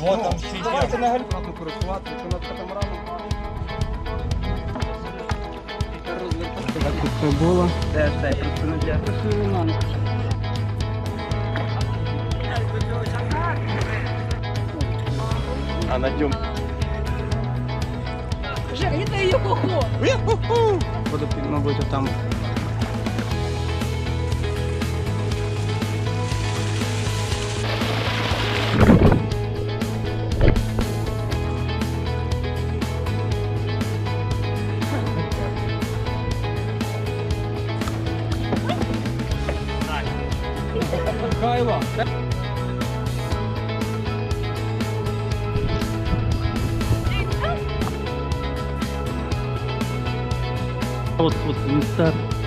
Вот там ще Давайте на гальфату користувати, якщо над катамараном. Так тут було. Де, де, просто не де. А на дюм. Это ее хохо. Буду, мабуть, там. 会話おっ、